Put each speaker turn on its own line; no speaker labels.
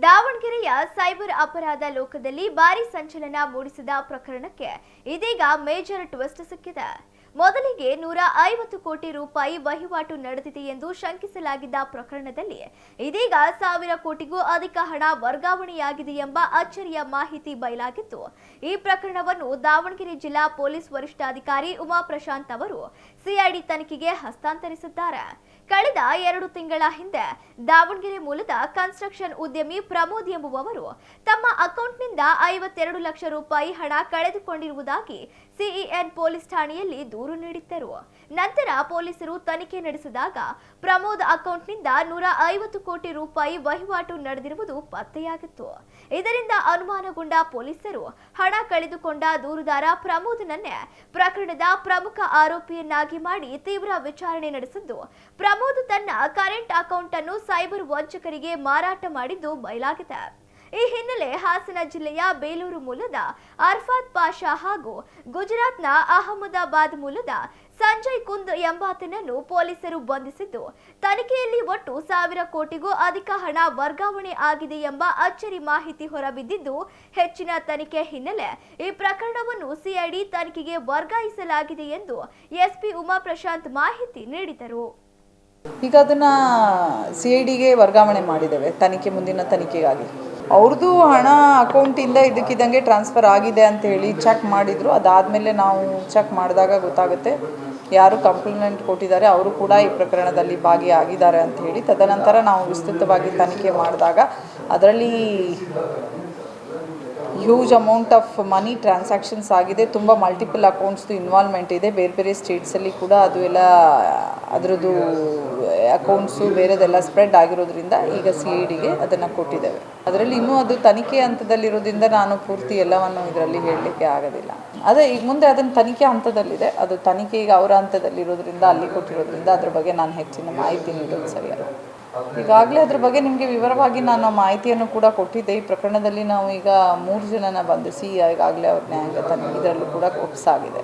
ದಾವಣಗೆರೆಯ ಸೈಬರ್ ಅಪರಾಧ ಲೋಕದಲ್ಲಿ ಭಾರಿ ಸಂಚಲನ ಮೂಡಿಸಿದ ಪ್ರಕರಣಕ್ಕೆ ಇದೀಗ ಮೇಜರ್ ಟ್ವಿಸ್ಟ್ ಸಿಕ್ಕಿದೆ. ಮೊದಲಿಗೆ ನೂರ ಐವತ್ತು ಕೋಟಿ ರೂಪಾಯಿ ವಹಿವಾಟು ನಡೆದಿದೆ ಎಂದು ಶಂಕಿಸಲಾಗಿದ್ದ ಪ್ರಕರಣದಲ್ಲಿ ಇದೀಗ ಸಾವಿರ ಕೋಟಿಗೂ ಅಧಿಕ ಹಣ ವರ್ಗಾವಣೆಯಾಗಿದೆ ಎಂಬ ಅಚ್ಚರಿಯ ಮಾಹಿತಿ ಬಯಲಾಗಿತ್ತು. ಈ ಪ್ರಕರಣವನ್ನು ದಾವಣಗೆರೆ ಜಿಲ್ಲಾ ಪೊಲೀಸ್ ವರಿಷ್ಠಾಧಿಕಾರಿ ಉಮಾ ಪ್ರಶಾಂತ್ ಅವರು ಸಿಐಡಿ ತನಿಖೆಗೆ ಹಸ್ತಾಂತರಿಸಿದ್ದಾರೆ. ಕಳೆದ ಎರಡು ತಿಂಗಳ ಹಿಂದೆ ದಾವಣಗೆರೆ ಮೂಲದ ಕನ್ಸ್ಟ್ರಕ್ಷನ್ ಉದ್ಯಮಿ ಪ್ರಮೋದ್ ಎಂಬುವವರು ತಮ್ಮ ಅಕೌಂಟ್ನಿಂದ ಐವತ್ತೆರಡು ಲಕ್ಷ ರೂಪಾಯಿ ಹಣ ಕಳೆದುಕೊಂಡಿರುವುದಾಗಿ ಸಿಇಎನ್ ಪೊಲೀಸ್ ಠಾಣೆಯಲ್ಲಿ ದೂರು ನೀಡಿದ್ದರು. ನಂತರ ಪೊಲೀಸರು ತನಿಖೆ ನಡೆಸಿದಾಗ ಪ್ರಮೋದ್ ಅಕೌಂಟ್ನಿಂದ ನೂರ ಐವತ್ತು ಕೋಟಿ ರೂಪಾಯಿ ವಹಿವಾಟು ನಡೆದಿರುವುದು ಪತ್ತೆಯಾಗಿತ್ತು. ಇದರಿಂದ ಅನುಮಾನಗೊಂಡ ಪೊಲೀಸರು ಹಣ ಕಳೆದುಕೊಂಡ ದೂರುದಾರ ಪ್ರಮೋದ್ನನ್ನೇ ಪ್ರಕರಣದ ಪ್ರಮುಖ ಆರೋಪಿಯನ್ನಾಗಿ ಮಾಡಿ ತೀವ್ರ ವಿಚಾರಣೆ ನಡೆಸಿದ್ದು, ಪ್ರಮೋದ್ ತನ್ನ ಕರೆಂಟ್ ಅಕೌಂಟ್ ಅನ್ನು ಸೈಬರ್ ವಂಚಕರಿಗೆ ಮಾರಾಟ ಮಾಡಿದ್ದು ಬಯಲಾಗಿದೆ. ಈ ಹಿನ್ನೆಲೆ ಹಾಸನ ಜಿಲ್ಲೆಯ ಬೇಲೂರು ಮೂಲದ ಅರ್ಫಾತ್ ಪಾಷಾ ಹಾಗೂ ಗುಜರಾತ್ನ ಅಹಮದಾಬಾದ್ ಮೂಲದ ಸಂಜಯ್ ಕುಂದ್ ಎಂಬಾತನನ್ನು ಪೊಲೀಸರು ಬಂಧಿಸಿದ್ದು, ತನಿಖೆಯಲ್ಲಿ ಒಟ್ಟು ಸಾವಿರ ಕೋಟಿಗೂ ಅಧಿಕ ಹಣ ವರ್ಗಾವಣೆ ಆಗಿದೆ ಎಂಬ ಅಚ್ಚರಿ ಮಾಹಿತಿ ಹೊರಬಿದ್ದಿದ್ದು, ಹೆಚ್ಚಿನ ತನಿಖೆ ಹಿನ್ನೆಲೆ ಈ ಪ್ರಕರಣವನ್ನು ಸಿಐಡಿ ತನಿಖೆಗೆ ವರ್ಗಾಯಿಸಲಾಗಿದೆ ಎಂದು ಎಸ್ಪಿ ಉಮಾ ಪ್ರಶಾಂತ್ ಮಾಹಿತಿ ನೀಡಿದರು.
ಈಗ ಅದನ್ನ ಸಿಐಡಿಗೆ ವರ್ಗಾವಣೆ ಮಾಡಿದ್ದೇವೆ, ತನಿಖೆ ಮುಂದಿನ ತನಿಖೆಗಾಗಿ. ಅವ್ರದ್ದು ಹಣ ಅಕೌಂಟಿಂದ ಇದಕ್ಕಿದ್ದಂಗೆ ಟ್ರಾನ್ಸ್ಫರ್ ಆಗಿದೆ ಅಂತ ಹೇಳಿ ಚೆಕ್ ಮಾಡಿದರು. ಅದಾದಮೇಲೆ ನಾವು ಚೆಕ್ ಮಾಡಿದಾಗ ಗೊತ್ತಾಗುತ್ತೆ, ಯಾರು ಕಂಪ್ಲೇಂಟ್ ಕೊಟ್ಟಿದ್ದಾರೆ, ಅವರು ಕೂಡ ಈ ಪ್ರಕರಣದಲ್ಲಿ ಭಾಗಿಯಾಗಿದ್ದಾರೆ ಅಂತ ಹೇಳಿ ತದನಂತರ ನಾವು ವಿಸ್ತೃತವಾಗಿ ತನಿಖೆ ಮಾಡಿದಾಗ ಅದರಲ್ಲಿ huge amount of money transactions ಆಗಿದೆ. ತುಂಬ ಮಲ್ಟಿಪಲ್ ಅಕೌಂಟ್ಸ್ದು ಇನ್ವಾಲ್ವ್ಮೆಂಟ್ ಇದೆ. ಬೇರೆ ಬೇರೆ ಸ್ಟೇಟ್ಸಲ್ಲಿ ಕೂಡ ಅದು ಎಲ್ಲ, ಅದರದ್ದು ಅಕೌಂಟ್ಸು ಬೇರೆದೆಲ್ಲ ಸ್ಪ್ರೆಡ್ ಆಗಿರೋದ್ರಿಂದ ಈಗ ಸಿ ಇ ಡಿಗೆ ಅದನ್ನು ಕೊಟ್ಟಿದ್ದೇವೆ. ಅದರಲ್ಲಿ ಇನ್ನೂ ಅದು ತನಿಖೆ ಹಂತದಲ್ಲಿರೋದ್ರಿಂದ ನಾನು ಪೂರ್ತಿ ಎಲ್ಲವನ್ನು ಇದರಲ್ಲಿ ಹೇಳಲಿಕ್ಕೆ ಆಗೋದಿಲ್ಲ. ಅದೇ ಈಗ ಮುಂದೆ ಅದನ್ನು ತನಿಖೆ ಹಂತದಲ್ಲಿದೆ. ಅದು ತನಿಖೆ ಈಗ ಅವರ ಹಂತದಲ್ಲಿರೋದ್ರಿಂದ, ಅಲ್ಲಿ ಕೊಟ್ಟಿರೋದ್ರಿಂದ ಅದ್ರ ಬಗ್ಗೆ ನಾನು ಹೆಚ್ಚಿನ ಮಾಹಿತಿ ನೀಡೋದು ಸರಿಯಲ್ಲ. ಈಗಾಗಲೇ ಅದ್ರ ಬಗ್ಗೆ ನಿಮಗೆ ವಿವರವಾಗಿ ನಾನು ಮಾಹಿತಿಯನ್ನು ಕೂಡ ಕೊಟ್ಟಿದ್ದೆ. ಈ ಪ್ರಕರಣದಲ್ಲಿ ನಾವು ಈಗ ಮೂರು ಜನನ ಬಂಧಿಸಿ ಈಗಾಗಲೇ ಅವ್ರ ನ್ಯಾಯಾಂಗ ತನಿಖೆ ಇದರಲ್ಲೂ ಕೂಡ ಒಪ್ಪಿಸಾಗಿದೆ